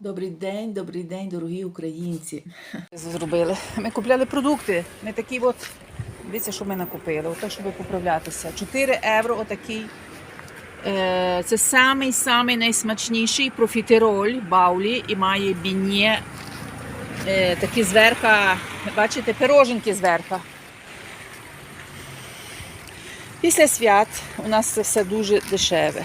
Добрий день, добрий день, дорогі українці. Зробили. Ми купляли продукти. Ми такі от. Дивіться, що ми накупили. Ото, щоб поправлятися. 4 євро отакий. Е, Це самий самий найсмачніший профітероль Баулі і має бінє е, такі зверху, бачите, пироженки зверху. Після свят у нас це все дуже дешеве.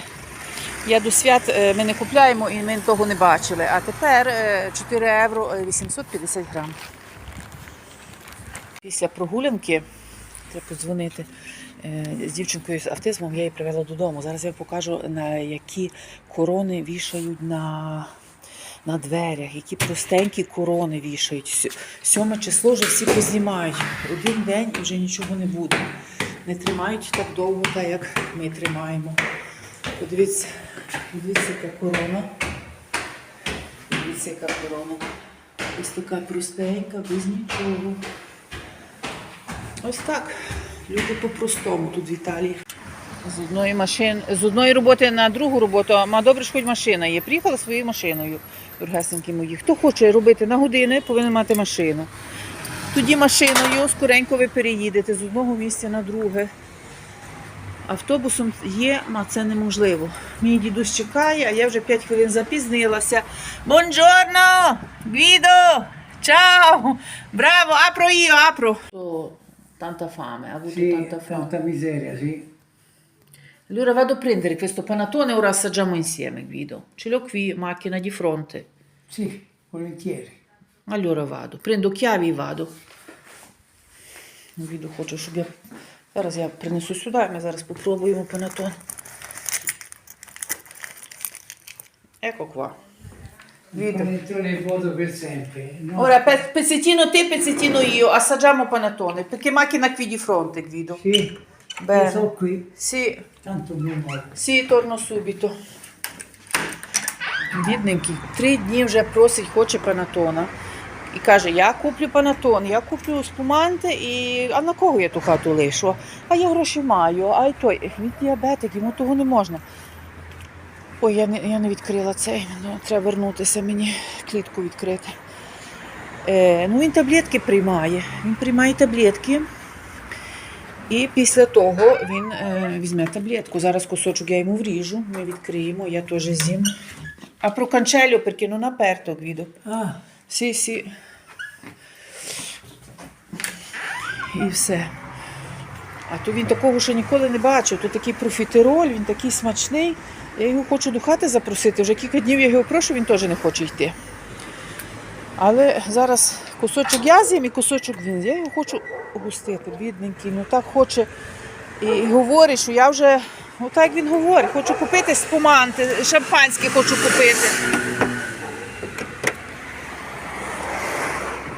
Я до свят е, ми не купляємо і ми того не бачили. А тепер е, 4 євро е, 850 грам. Після прогулянки треба подзвонити е, з дівчинкою з автизмом, я її привела додому. Зараз я покажу, на які корони вішають на, на дверях, які простенькі корони вішають. Сьо- Сьоме число вже всі познімають. Один день і вже нічого не буде. Не тримають так довго, так як ми тримаємо. Подивіться, подивіться, яка корона. Подивіться, яка корона. Ось така простенька, без нічого. Ось так. Люди по-простому тут в Італії. З одної машин, з одної роботи на другу роботу, а добре, що хоч машина є. Приїхала своєю машиною, дорогесенькі мої. Хто хоче робити на години, повинен мати машину. Тоді машиною скоренько ви переїдете з одного місця на друге. Автобусом є, а це неможливо. Мій дідусь чекає, а я вже 5 хвилин запізнилася. Бонджорно! Гвідо! Чао! Браво! Апро io, apro! Tanta fame, ha avuto Sì, tanta fame. tanta miseria, sì. Allora vado a prendere questo panettone, ora assaggiamo insieme, Guido. Ce l'ho qui, macchina di fronte. Sì, volentieri. Allora vado, prendo chiavi e vado. Guido щоб я... Зараз я принесу сюди, ми зараз попробуємо панетон. Ecco qua. Ora pezzettino te, pezzettino io, assaggiamo panettone, perché macchina qui di fronte, Guido. Sì, Bene. sono qui, Sì, tanto non. Sì, torno subito. Бідненький, три дні вже просить, хоче панатона. І каже, я куплю панатон, я куплю спуманти, і а на кого я ту хату лишу? А я гроші маю, а й той. Він діабетик, йому того не можна. Ой, я не, я не відкрила цей, ну, треба вернутися мені, клітку відкрити. Е, ну, він таблетки приймає. Він приймає таблетки. І після того він е, візьме таблетку. Зараз кусочок я йому вріжу, ми відкриємо, я теж з'їм. А про канчелю perché non aperto, Guido. Sì, sì. І все. А то він такого ще ніколи не бачив. То такий профітероль, він такий смачний. Я його хочу до хати запросити. Вже кілька днів я його прошу, він теж не хоче йти. Але зараз кусочок я з'їм і кусочок він. Я його хочу густити, бідненький. Ну так хоче. І, і говорить, що я вже, отак як він говорить, хочу купити спуманти, шампанське хочу купити.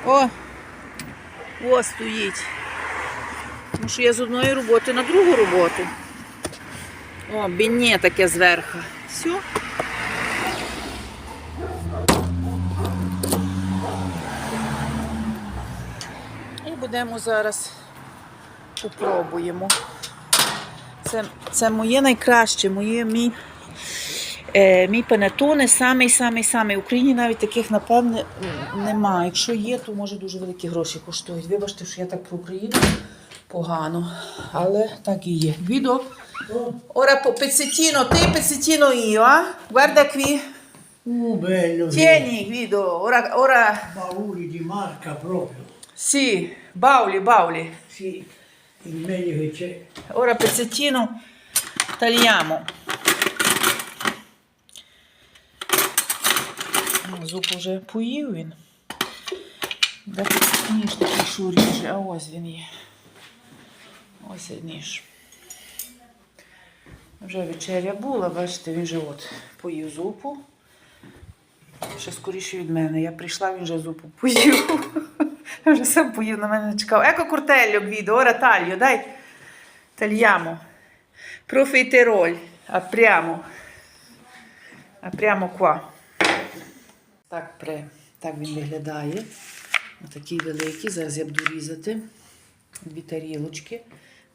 О, о, стоїть. Тому що я з одної роботи на другу роботу. О, бінє таке зверху. Все. І будемо зараз попробуємо. Це, це моє найкраще, моє мій, мій панетоне, самий самий самий. В Україні навіть таких, напевне, немає. Якщо є, то може дуже великі гроші коштують. Вибачте, що я так про Україну погано, але так і є. Відео. Ora po- pezzettino te, pezzettino io, ah? Guarda qui. uh, bello. Tieni, Guido. Ora, ora... Bauli di marca proprio. Sì, Bauli, Bauli. Sì, il meglio che c'è. Ora pezzettino tagliamo. Ну, Зуб уже поїв він. Де ніж такий що а ось він є. Ось ніж. Вже вечеря була, бачите, він вже от поїв зупу. Ще скоріше від мене. Я прийшла, він вже зупу поїв. Вже сам поїв на мене чекав. Еко куртельо, Гвідо, ора таglio, дай. Tagliamo. Profiterol. Apriamo. Apriamo qua. Так, пре. так він виглядає. Отакий великий. Зараз я буду різати. Дві тарілочки.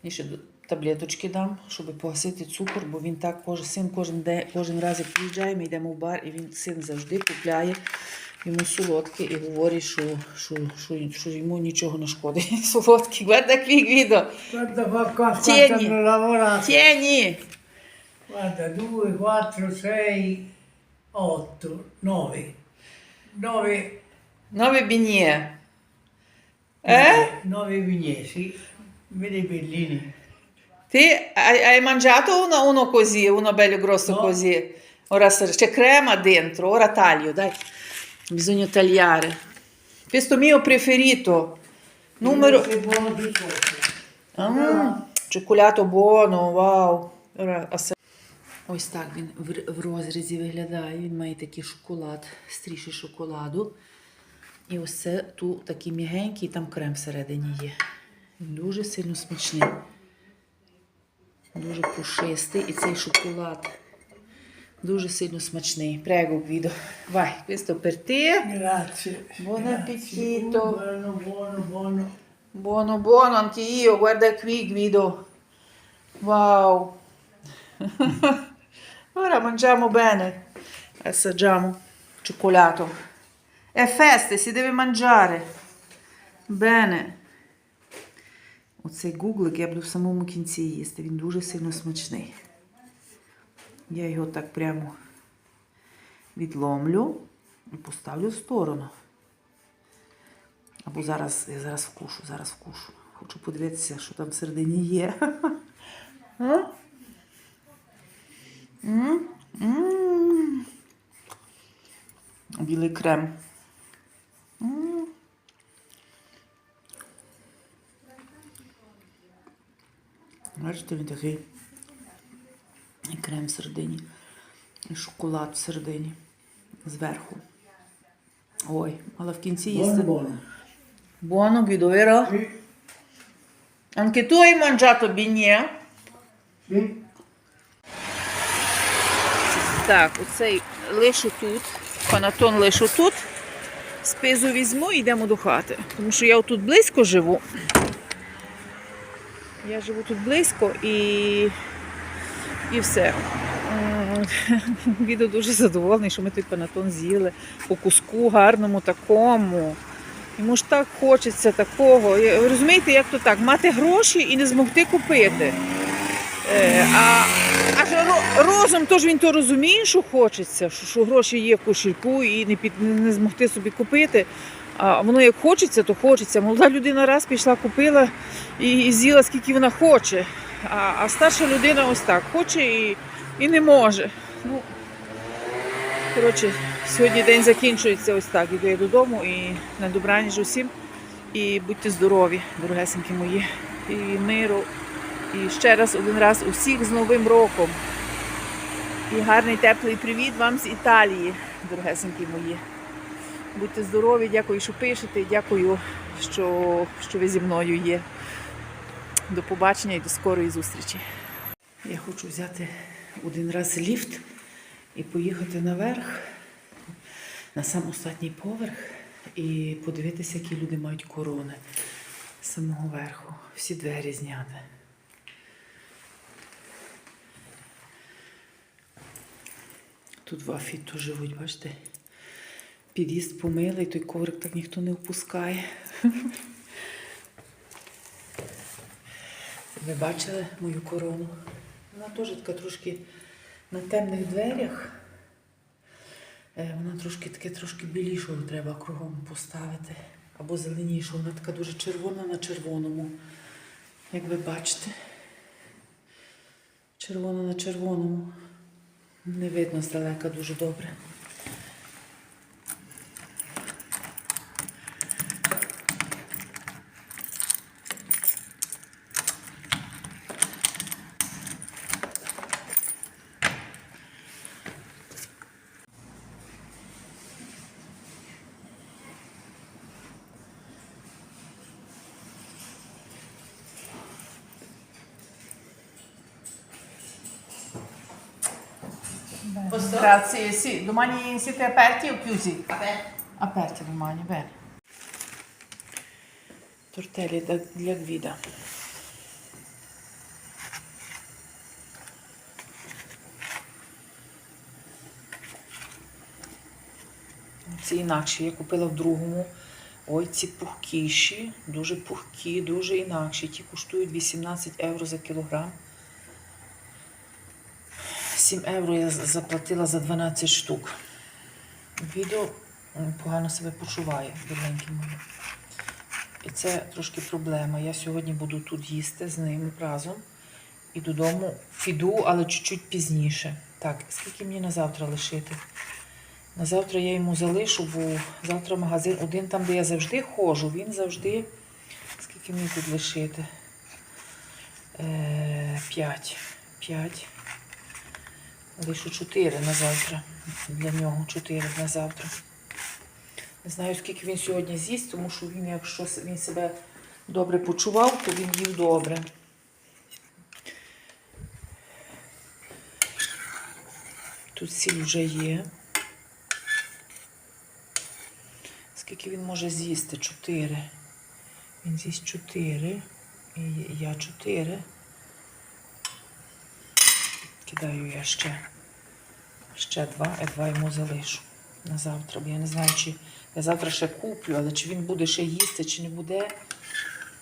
Мені ще таблеточки дам, щоб погасити цукор, бо він так кожен син кожен день, кожен раз як приїжджає, ми йдемо в бар, і він син завжди купляє йому солодке і говорить, що, що, що, що йому нічого не шкодить. Солодкі, Tieni. quanto hanno lavorato. Tieni! Guarda, 2, 4, 6, 8, 9. 9 9 bignè. Eh? 9 bignè, sì. Vedi bellini. Te hai, hai mangiato uno, uno, così, uno bello grosso no. così? Ora c'è crema dentro, ora taglio, dai. Bisogna tagliare. Questo mio preferito. Numero... È buono di ah, cioccolato buono, wow. Ora assaggiamo. Ось так він в, розрізі виглядає. Він має такий шоколад, стріші шоколаду. І ось це тут такий м'ягенький, там крем всередині є. Він дуже сильно смачний. Дуже пушистий. І цей шоколад дуже сильно смачний. Прего, Гвідо. Vai, questo per te. Grazie. Buon appetito. Buono, buono, buono. Buono, buono, anche io. Guarda qui, Guido. Wow. Ora mangiamo bene. Assaggiamo. Cioccolato. È feste, si deve mangiare. Bene. Оцей гуглик я буду в самому кінці їсти. Він дуже сильно смачний. Я його так прямо відломлю і поставлю в сторону. Або зараз, я зараз вкушу, зараз вкушу. Хочу подивитися, що там всередині є. М? М. Білий крем. М. Бачите, він такий. І крем всередині. І шоколад всередині. Зверху. Ой, але в кінці їсти. Buono, Guido, vero? Anche tu hai mangiato bignè? Так, оцей лишу тут, панатон лишу тут. Спизу візьму і йдемо до хати. Тому що я тут близько живу. Я живу тут близько і, і все. М, дуже задоволений, що ми той панатон з'їли по куску гарному такому. Йому ж так хочеться такого. Розумієте, як то так? Мати гроші і не змогти купити. Е, а розум теж він то розуміє, що хочеться, що, що гроші є в кошельку і не, під, не змогти собі купити. А воно як хочеться, то хочеться. Молода людина раз пішла, купила і, і з'їла скільки вона хоче. А, а старша людина ось так хоче і, і не може. Ну, коротше, сьогодні день закінчується ось так. Іду я додому і на добраніч усім. І будьте здорові, дорогесенькі мої. І миру, і ще раз один раз усіх з Новим роком. І гарний теплий привіт вам з Італії, дорогесенькі мої. Будьте здорові, дякую, що пишете, дякую, що, що ви зі мною є. До побачення і до скорої зустрічі. Я хочу взяти один раз ліфт і поїхати наверх, на сам останній поверх, і подивитися, які люди мають корони з самого верху. Всі двері зняти. Тут в Афіто живуть, бачите? Під'їзд помилий, той коврик так ніхто не впускає. Ви бачили мою корону? Вона теж така трошки на темних дверях. Е, Вона трошки таке трошки білішого треба кругом поставити. Або зеленішого. Вона така дуже червона на червоному. Як ви бачите. Червона на червоному. Не видно здалека дуже добре. Posso? Grazie, sì. Domani siete aperti o chiusi? Aperti. Aperti domani, bene. Tortelli da, для Гвида. Це інакші. Я купила в другому. Ой, ці пухкіші, дуже пухкі, дуже інакші. Ті коштують 18 євро за кілограм. 7 євро я заплатила за 12 штук. Відео погано себе почуває, біленькі мої. І це трошки проблема. Я сьогодні буду тут їсти з ним разом. І додому піду, але чуть-чуть пізніше. Так, скільки мені на завтра лишити? На завтра я йому залишу, бо завтра магазин один там, де я завжди ходжу, він завжди. Скільки мені тут лишити? Е, П'ять. П'ять. Лишу чотири на завтра. Для нього чотири на завтра. Не знаю, скільки він сьогодні з'їсть, тому що він, якщо він себе добре почував, то він їв добре. Тут сіль вже є. Скільки він може з'їсти? Чотири. Він з'їсть чотири. І я чотири. Кидаю я ще. Ще два, і два йому залишу на завтра. Бо я не знаю, чи я завтра ще куплю, але чи він буде ще їсти, чи не буде.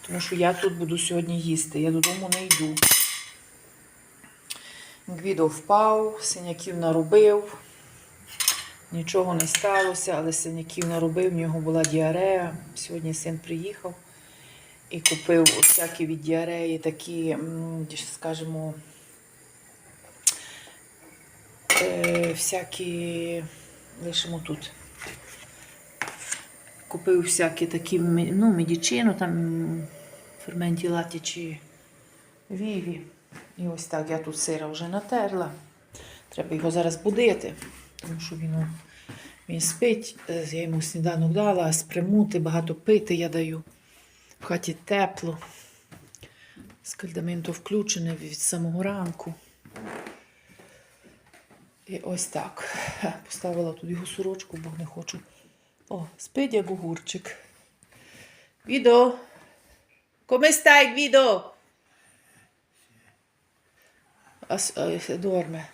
Тому що я тут буду сьогодні їсти. Я додому не йду. Гвідо впав, синяків наробив. Нічого не сталося, але синяків наробив, в нього була діарея. Сьогодні син приїхав і купив всякі від діареї такі, скажімо, всякі, лишимо тут. Купив всякі такі ну, медичину, там ферменті латі чи віві. І ось так я тут сира вже натерла. Треба його зараз будити, тому що він, він спить. Е, Я йому сніданок дала, спримути, багато пити я даю. В хаті тепло. Скальдаменто включене від самого ранку. І ось так. Поставила тут його сорочку, бо не хочу. О, спить як огурчик. Відо. Come stai, Guido? Eh, dorme.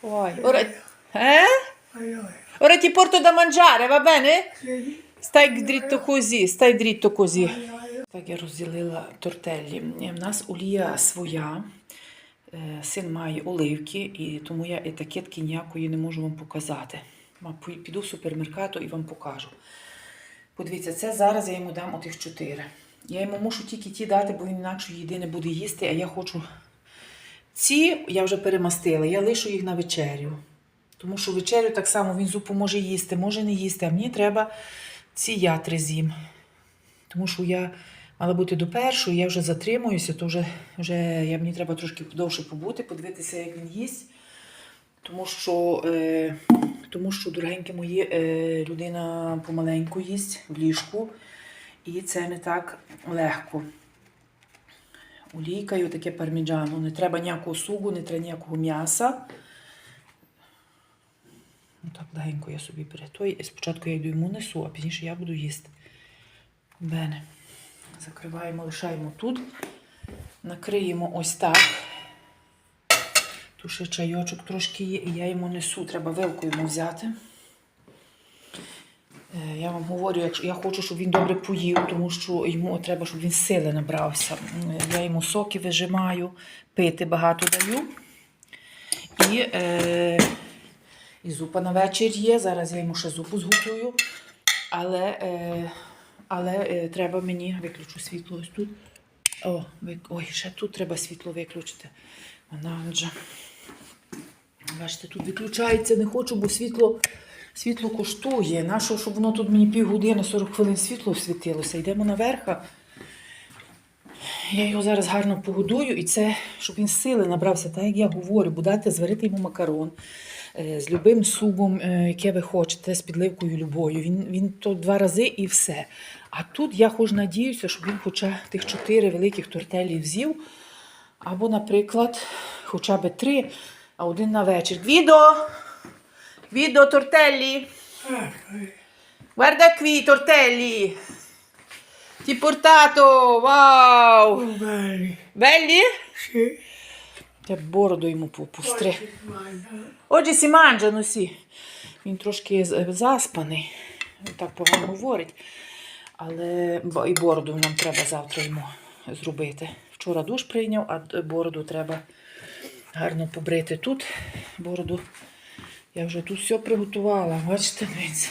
Poi, ora, eh? Ora ti porto da mangiare, va bene? Stai dritto così, stai dritto così. Так, я розділила тортеллі. Е, В нас олія своя. Е, Син має оливки, і тому я етикетки ніякої не можу вам показати. Піду в супермеркату і вам покажу. Подивіться, це зараз я йому дам отих чотири. Я йому мушу тільки ті дати, бо він інакше їди не буде їсти, а я хочу. Ці я вже перемастила, я лишу їх на вечерю. Тому що вечерю так само він зупу може їсти, може не їсти, а мені треба ці я три з'їм. Тому що я мала бути до першої, я вже затримуюся, то вже, вже я, мені треба трошки довше побути, подивитися, як він їсть. Тому що, е, тому що дорогенькі мої, е, людина помаленьку їсть в ліжку, і це не так легко. Олійка і отаке парміджано. Не треба ніякого сугу, не треба ніякого м'яса. Ну, так легенько я собі перетою. Спочатку я йду йому несу, а пізніше я буду їсти. Бене. Закриваємо, лишаємо тут. Накриємо ось так. Тут ще чайочок трошки є, і я йому несу. Треба вилку йому взяти. Е, Я вам говорю, я хочу, щоб він добре поїв, тому що йому треба, щоб він сили набрався. Я йому соки вижимаю, пити багато даю. І, е, і зупа на вечір є. Зараз я йому ще зупу зготую. Але, е, але е, треба мені виключу світло ось тут. О, ой, ще тут треба світло виключити. Вона. Бачите, тут виключається, не хочу, бо світло, світло коштує. Нащо, щоб воно тут мені півгодини, 40 хвилин світло світилося. Йдемо наверх. Я його зараз гарно погодую, і це, щоб він сили набрався, так як я говорю, бо дати зварити йому макарон е, з любим супом, е, яке ви хочете, з підливкою любою. Він, він то два рази і все. А тут я хоч надіюся, щоб він хоча тих чотири великих тортелі взів, або, наприклад, хоча б три, а один на вечір. Гвідо! Гвідо, тортелі! Guarda qui, tortelli! Ti portato! Wow! oh, belli. Belli? Sì. Я бороду йому попустри. Mangia. Oggi si mangiano, sì. Він трошки заспаний, так погано говорить. Але і бороду нам треба завтра йому зробити. Вчора душ прийняв, а бороду треба гарно побрити тут. Бороду я вже тут все приготувала. Бачите, дивіться.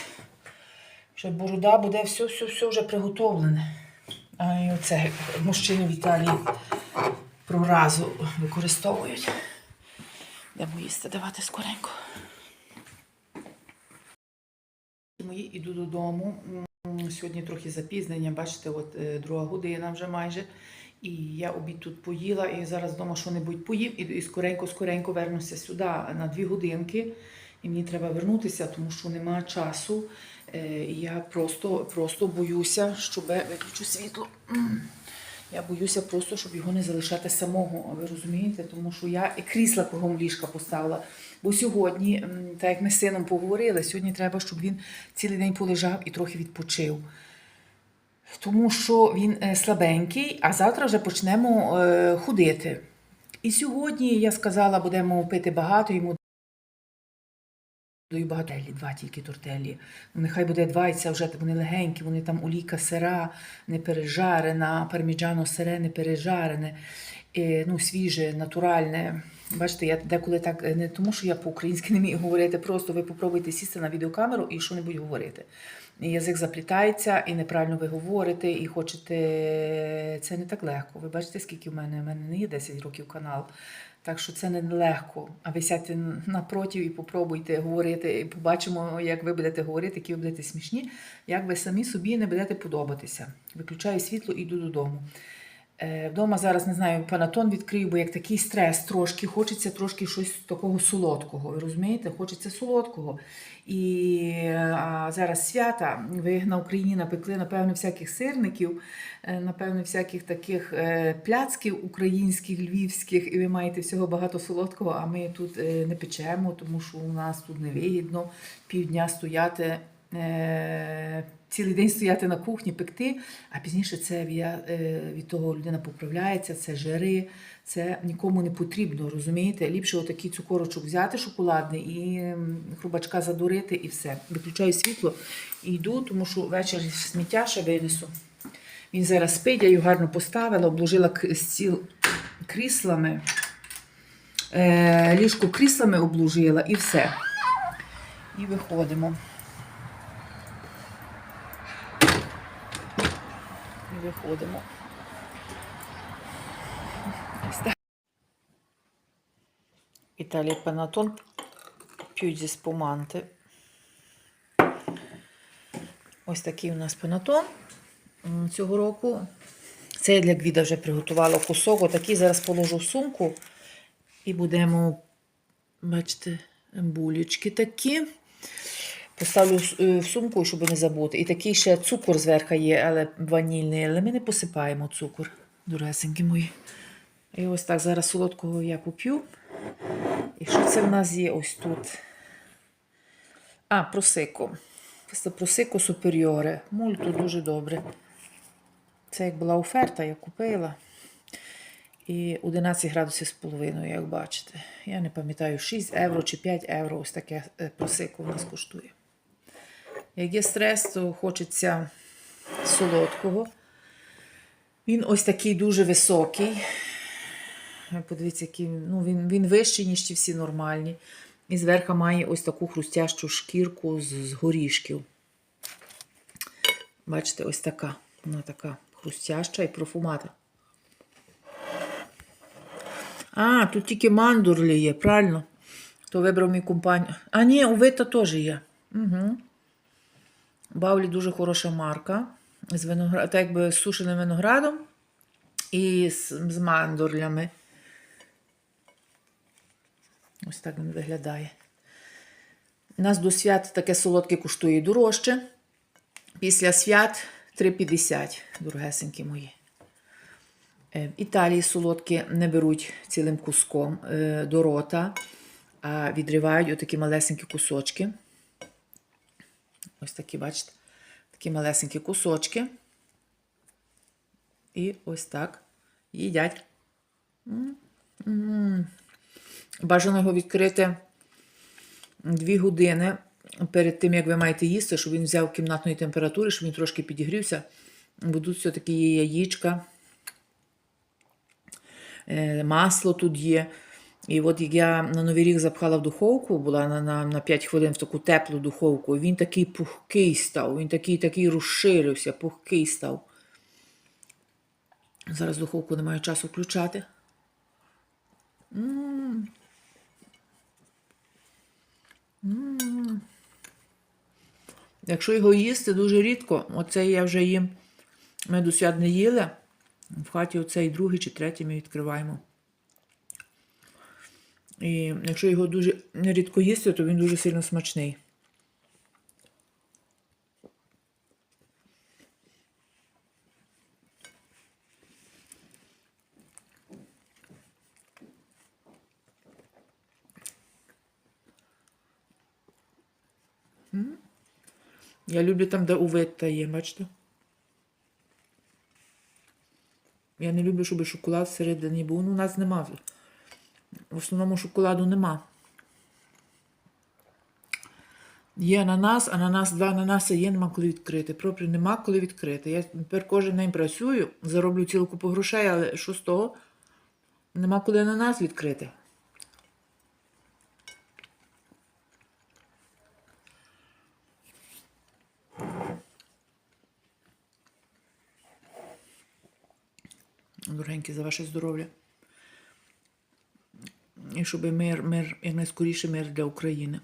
Вже борода буде все, все, все вже приготовлене. А і оце мужчини в Італії проразу використовують. Йдемо їсти давати скоренько. Мої іду додому. Сьогодні трохи запізнення, бачите, от е, друга година вже майже. І я обід тут поїла, і зараз вдома що-небудь поїм, і, скоренько-скоренько вернуся сюди на дві годинки. І мені треба вернутися, тому що нема часу. Е, я просто, просто боюся, щоб виключу світло. Я боюся просто, щоб його не залишати самого. Ви розумієте? Тому що я і крісла кругом ліжка поставила. Бо сьогодні, так як ми з сином поговорили, сьогодні треба, щоб він цілий день полежав і трохи відпочив. Тому що він е, слабенький, а завтра вже почнемо е, ходити. І сьогодні я сказала, будемо пити багато, йому даю багато два тільки тортелі. Ну, нехай буде два, і це вже вони легенькі, вони там олійка сира, не пережарена, парміджано сире, не пережарене, ну, свіже, натуральне. Бачите, я деколи так не тому, що я по-українськи не вмію говорити, просто ви попробуйте сісти на відеокамеру і що-небудь говорити. І язик заплітається, і неправильно ви говорите, і хочете. Це не так легко. Ви бачите, скільки в мене? У мене не є 10 років канал. Так що це не легко. А ви сядьте напротив і попробуйте говорити. І побачимо, як ви будете говорити, які ви будете смішні, як ви самі собі не будете подобатися. Виключаю світло і йду додому. Е, Вдома зараз не знаю, панатон відкрию, бо як такий стрес трошки, хочеться трошки щось такого солодкого. Ви розумієте? Хочеться солодкого. І зараз свята. Ви на Україні напекли, напевно, всяких сирників, е, напевно, всяких таких е, пляцків українських, львівських, і ви маєте всього багато солодкого, а ми тут не печемо, тому що у нас тут невигідно півдня стояти. Цілий день стояти на кухні, пекти, а пізніше це е, від того людина поправляється, це жири, це нікому не потрібно, розумієте? Ліпше отакий цукорочок взяти шоколадний і хрубачка задурити, і все. Виключаю світло і йду, тому що ввечері сміття ще винесу. Він зараз спить, я його гарно поставила, обложила стіл кріслами, е, ліжко кріслами обложила і все. І виходимо. Виходимо. Італія Панатон п'ють зі спуманти. Ось такий у нас панатон цього року. Це я для Гвіда вже приготувала кусок. Отакий зараз положу в сумку і будемо, бачите, булючки такі. Поставлю в е, в сумку, щоб не забути. І такий ще цукор зверху є, але ванільний, але ми не посипаємо цукор, дуресенькі мої. І ось так зараз солодкого я поп'ю. І що це в нас є ось тут? А, просико. Це просико суперіоре. Мульто дуже добре. Це як була оферта, я купила. І 11 градусів з половиною, як бачите. Я не пам'ятаю, 6 євро чи 5 євро ось таке е, просико у нас коштує. Як є стрес, то хочеться солодкого. Він ось такий дуже високий. Подивіться, який ну, він, він вищий, ніж ті всі нормальні. І зверху має ось таку хрустящу шкірку з, з горішків. Бачите, ось така. Вона така хрустяща і профумата. А, тут тільки мандурлі є, правильно? То вибрав мій компанію. А, ні, у Вита теж є. Угу. Бавлі дуже хороша марка. З виноград... так якби з сушеним виноградом і з, з мандурлями. Ось так він виглядає. У нас до свят таке солодке коштує дорожче. Після свят 3,50, дорогесенькі мої. Е, Італії солодкі не беруть цілим куском е, до рота, а відривають отакі малесенькі кусочки. Ось такі, бачите, такі малесенькі кусочки. І ось так їдять. М, м. Бажано його відкрити 2 години перед тим, як ви маєте їсти, щоб він взяв кімнатної температури, щоб він трошки підігрівся. Бо тут все-таки яєчка, е, масло тут є. І от я на Новий рік запхала в духовку, була на, на, на 5 хвилин в таку теплу духовку, він такий пухкий став, він такий такий розширився, пухкий став. Зараз духовку немає часу включати. М. М. Якщо його їсти дуже рідко, оцей я вже їм. Ми до не їли. В хаті оцей другий чи третій ми відкриваємо. І якщо його дуже рідко їсти, то він дуже сильно смачний. Я люблю там, де увита є, бачите? Я не люблю, щоб шоколад всередині був. Ну, у нас нема. В основному шоколаду нема. Є ананас, ананас, два ананаси є, нема коли відкрити. Пропрі нема коли відкрити. Я тепер кожен день працюю, зароблю цілу купу грошей, але що з того? Нема коли ананас відкрити. Дорогенькі, за ваше здоров'я. І щоб мир, мир, як найскоріше мир для України.